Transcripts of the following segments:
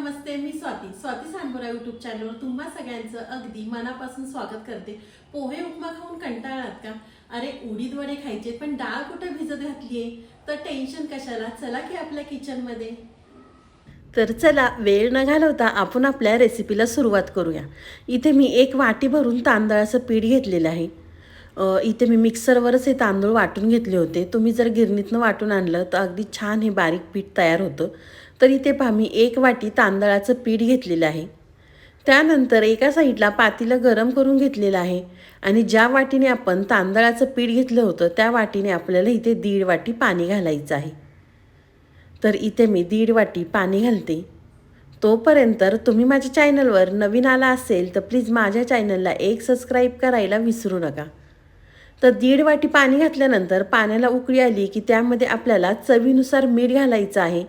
नमस्ते मी स्वाती. स्वाती सांबोरा युट्यूब चॅनलवर तुम्हा सगळ्यांचं अगदी मनापासून स्वागत करते. पोहे उपमा खाऊन कंटाळात का? अरे उडीद वडे खायचे पण डाळ कुठे भिजत घातलीये? तर टेन्शन कशाला? चला की आपल्या किचनमध्ये तर चला वेळ न घालवता आपण आपल्या रेसिपीला सुरुवात करूया. इथे मी एक वाटी भरून तांदळाचं पीठ घेतलेलं आहे. इथे मी मिक्सरवरच हे तांदूळ वाटून घेतले होते. तुम्ही जर गिरणीतनं वाटून आणलं तर अगदी छान हे बारीक पीठ तयार होतं. तर इथे पहा मी एक वाटी तांदळाचं पीठ घेतलेलं आहे. त्यानंतर एका साईडला पातीलं गरम करून घेतलेलं आहे आणि ज्या वाटीने आपण तांदळाचं पीठ घेतलं होतं त्या वाटीने आपल्याला इथे दीड वाटी पाणी घालायचं आहे. तर इथे मी दीड वाटी पाणी घालते. तोपर्यंत तुम्ही माझ्या चॅनलवर नवीन आला असेल तर प्लीज माझ्या चॅनलला एक सबस्क्राईब करायला विसरू नका. तर दीड वाटी पाणी घातल्यानंतर पाण्याला उकळी आली की त्यामध्ये आपल्याला चवीनुसार मीठ घालायचं आहे.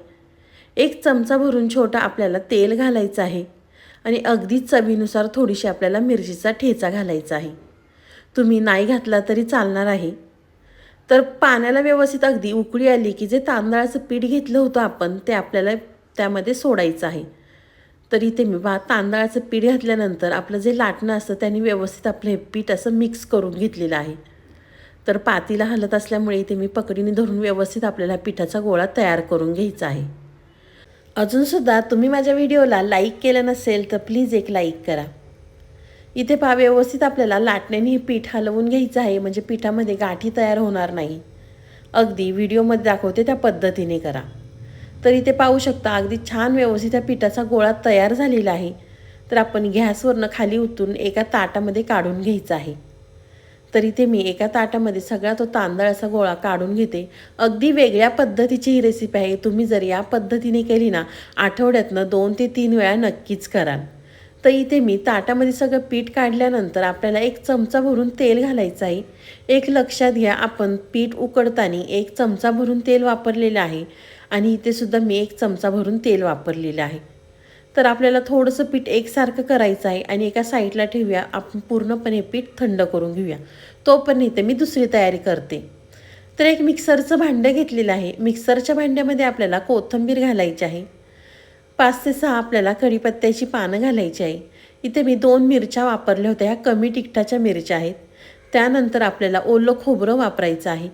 एक चमचा भरून छोटा आपल्याला तेल घालायचं आहे आणि अगदी चवीनुसार थोडीशी आपल्याला मिरचीचा ठेचा घालायचा आहे. तुम्ही नाही घातला तरी चालणार आहे. तर पाण्याला व्यवस्थित अगदी उकळी आली की जे तांदळाचं पीठ घेतलं होतं आपण ते आपल्याला त्यामध्ये सोडायचं आहे. तर इथे मी बा तांदळाचं पीठ घातल्यानंतर आपलं जे लाटणं असतं त्याने व्यवस्थित आपलं हे पीठ असं मिक्स करून घेतलेलं आहे. तर पातीला हलत असल्यामुळे इथे मी पकडीने धरून व्यवस्थित आपल्याला पिठाचा गोळा तयार करून घ्यायचा आहे. अजूनसुद्धा तुम्ही माझ्या व्हिडिओला लाईक केलं नसेल तर प्लीज एक लाईक करा. इथे पहा व्यवस्थित आपल्याला लाटण्याने हे पीठ हलवून घ्यायचं आहे म्हणजे पिठामध्ये गाठी तयार होणार नाही. अगदी व्हिडिओमध्ये दाखवते त्या पद्धतीने करा. तर इथे पाहू शकता अगदी छान व्यवस्थित त्या पिठाचा गोळा तयार झालेला आहे. तर आपण गॅसवरनं खाली उतरून एका ताटामध्ये काढून घ्यायचं आहे. तर इथे मी एका ताटामध्ये सगळा तो तांदळाचा गोळा काढून घेते. अगदी वेगळ्या पद्धतीची ही रेसिपी आहे. तुम्ही जर या पद्धतीने केली ना आठवड्यातनं दोन ते तीन वेळा नक्कीच कराल. तर इथे मी ताटामध्ये सगळं पीठ काढल्यानंतर आपल्याला एक चमचा भरून तेल घालायचं आहे. एक लक्षात घ्या आपण पीठ उकडताना एक चमचा भरून तेल वापरलेलं आहे. आणि इथे सुद्धा मी एक चमचा भरून तेल वापरलेलं आहे. तर आपल्याला थोडंसं पीठ एकसारखं करायचं आहे आणि एका साईडला ठेवूया. आपण पूर्णपणे पीठ थंड करून घेऊया. तोपर्यंत इथे मी दुसरी तयारी करते. तर एक मिक्सरचं भांडं घेतलेलं आहे. मिक्सरच्या भांड्यामध्ये आपल्याला कोथिंबीर घालायची आहे. पाच ते सहा आपल्याला कढीपत्त्याची पानं घालायची आहे. इथे मी दोन मिरच्या वापरल्या होत्या. ह्या कमी तिखटाच्या मिरच्या आहेत. त्यानंतर आपल्याला ओलं खोबरं वापरायचं आहे.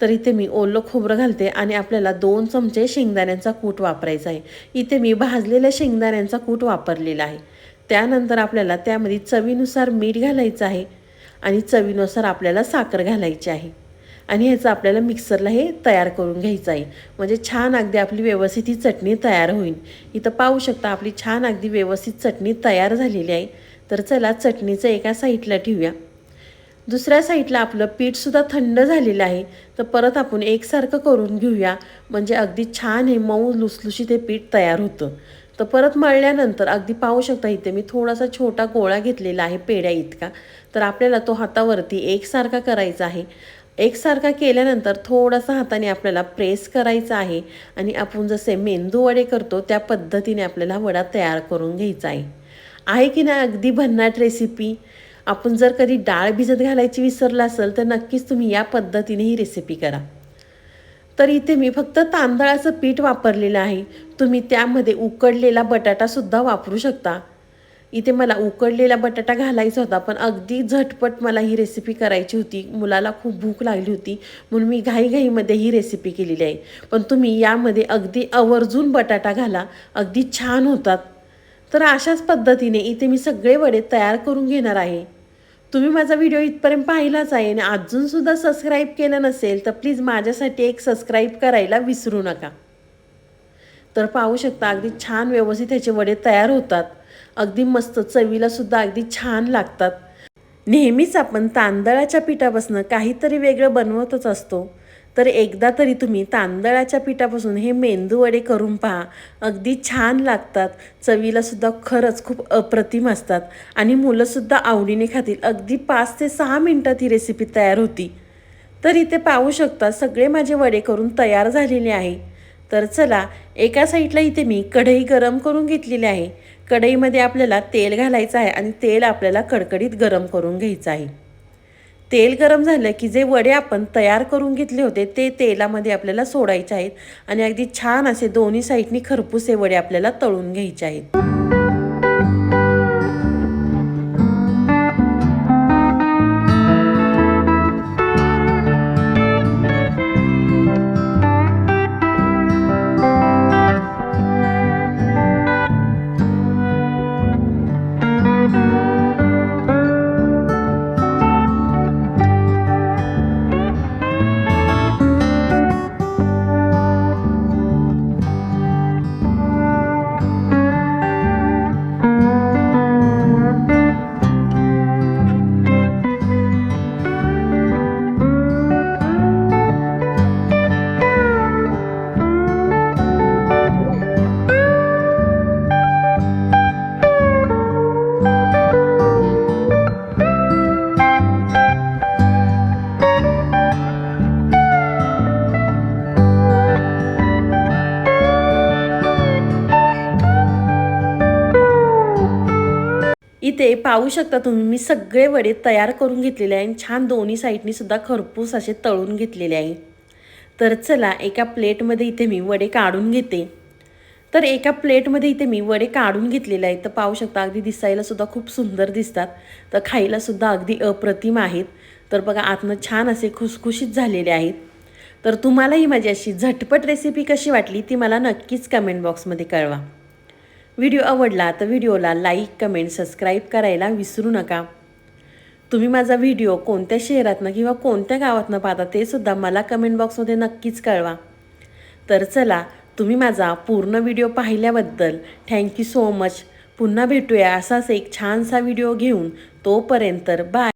तर इथे मी ओलं खोबरं घालते आणि आपल्याला दोन चमचे शेंगदाण्यांचा कूट वापरायचा आहे. इथे मी भाजलेल्या शेंगदाण्यांचा कूट वापरलेला आहे. त्यानंतर आपल्याला त्यामध्ये चवीनुसार मीठ घालायचं आहे आणि चवीनुसार आपल्याला साखर घालायची आहे. आणि ह्याचं आपल्याला मिक्सरला हे तयार करून घ्यायचं आहे. म्हणजे छान अगदी आपली व्यवस्थित ही चटणी तयार होईल. इथं पाहू शकता आपली छान अगदी व्यवस्थित चटणी तयार झालेली आहे. तर चला चटणीचं एका साईडला ठेवूया. दुसऱ्या साईडला आपलं पीठसुद्धा थंड झालेलं आहे. तर परत आपण एकसारखं करून घेऊया. म्हणजे अगदी छान हे मऊ लुसलुशीत हे पीठ तयार होतं. तर परत मळल्यानंतर अगदी पाहू शकता इथे मी थोडासा छोटा गोळा घेतलेला आहे पेड्या इतका. तर आपल्याला तो हातावरती एकसारखा करायचा आहे. एकसारखा केल्यानंतर थोडासा हाताने आपल्याला प्रेस करायचा आहे. आणि आपण जसे मेंदू वडे करतो त्या पद्धतीने आपल्याला वडा तयार करून घ्यायचा आहे. आहे की नाही अगदी भन्नाट रेसिपी आपण जर कधी डाळ भिजत घालायची विसरला असेल तर नक्कीच तुम्ही या पद्धतीने ही रेसिपी करा. तर इथे मी फक्त तांदळाचं पीठ वापरलेलं आहे. तुम्ही त्यामध्ये उकडलेला बटाटासुद्धा वापरू शकता. इथे मला उकडलेला बटाटा घालायचा होता पण अगदी झटपट मला ही रेसिपी करायची होती. मुलाला खूप भूक लागली होती म्हणून मी घाईघाईमध्ये ही रेसिपी केलेली आहे. पण तुम्ही यामध्ये अगदी आवर्जून बटाटा घाला. अगदी छान होतात. तर अशाच पद्धतीने इथे मी सगळे वडे तयार करून घेणार आहे. तुम्ही माझा व्हिडिओ इथपर्यंत पाहिलाच आहे आणि अजूनसुद्धा सबस्क्राईब केलं नसेल तर प्लीज माझ्यासाठी एक सबस्क्राईब करायला विसरू नका. तर पाहू शकता अगदी छान व्यवस्थित ह्याचे वडे तयार होतात. अगदी मस्त चवीलासुद्धा अगदी छान लागतात. नेहमीच आपण तांदळाच्या पिठापासून काहीतरी वेगळं बनवतच असतो. तर एकदा तरी तुम्ही तांदळाच्या पिठापासून हे मेंदू वडे करून पहा. अगदी छान लागतात. चवीलासुद्धा खरंच खूप अप्रतिम असतात. आणि मुलंसुद्धा आवडीने खातील. अगदी पाच ते सहा मिनटात ही रेसिपी तयार होती. तर इथे पाहू शकता सगळे माझे वडे करून तयार झालेले आहे. तर चला एका साईडला इथे मी कढई गरम करून घेतलेली आहे. कढईमध्ये आपल्याला तेल घालायचं आहे आणि तेल आपल्याला कडकडीत गरम करून घ्यायचं आहे. तेल गरम झालं की जे वडे आपण तयार करून घेतले होते ते तेलामध्ये आपल्याला सोडायचे आहेत. आणि अगदी छान असे दोन्ही साईडनी हे वडे आपल्याला तळून घ्यायचे आहेत. इथे पाहू शकता तुम्ही मी सगळे वडे तयार करून घेतलेले आहे आणि छान दोन्ही साईडनी सुद्धा खरपूस असे तळून घेतलेले आहे. तर चला एका प्लेटमध्ये इथे मी वडे काढून घेते. तर एका प्लेटमध्ये इथे मी वडे काढून घेतलेले आहेत. तर पाहू शकता अगदी दिसायला सुद्धा खूप सुंदर दिसतात. तर खायला सुद्धा अगदी अप्रतिम आहेत. तर बघा आतनं छान असे खुसखुशीत झालेले आहेत. तर तुम्हाला ही माझी अशी झटपट रेसिपी कशी वाटली ती मला नक्कीच कमेंट बॉक्समध्ये कळवा. व्हिडिओ आवडला तर व्हिडिओला लाईक कमेंट सबस्क्राईब करायला विसरू नका. तुम्ही माझा व्हिडिओ कोणत्या शहरातनं किंवा कोणत्या गावातनं पाहता ते सुद्धा मला कमेंट बॉक्समध्ये नक्कीच कळवा. तर चला तुम्ही माझा पूर्ण व्हिडिओ पाहिल्याबद्दल थँक्यू सो मच. पुन्हा भेटूया असाच एक छानसा व्हिडिओ घेऊन. तोपर्यंत बाय.